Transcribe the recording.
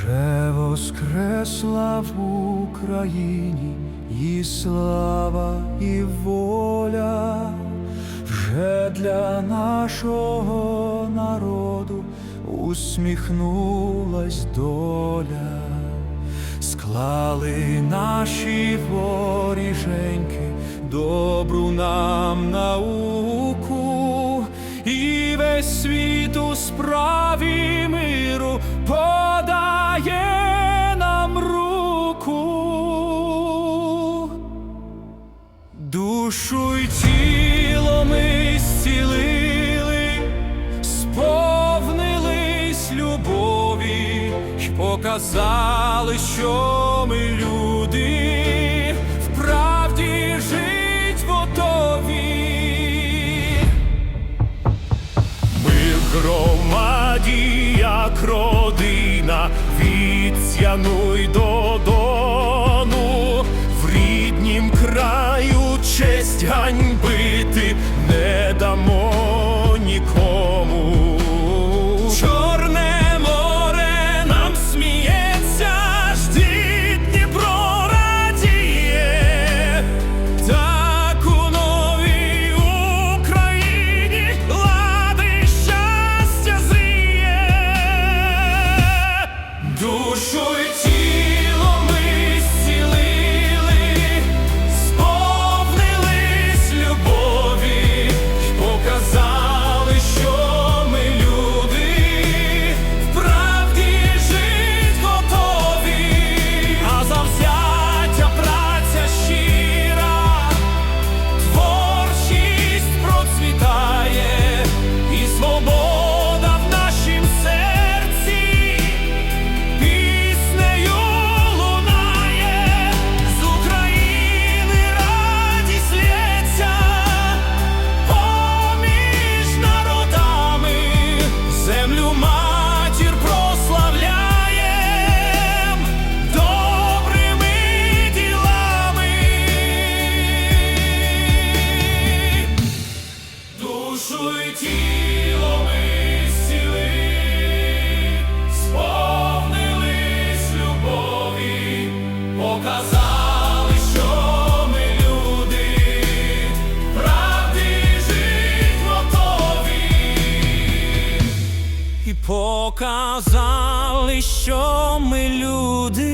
Вже воскресла в Україні і слава, і воля, вже для нашого народу усміхнулась доля, склали наші воріженьки добру нам науку, і весь світ у справі Душу й тіло ми зцілили, сповнились любові й показали, що ми люди, вправді жить готові. Ми в громаді, як родина, від Сяну й до Дону, в ріднім краю честь ганьбити показали, що ми люди,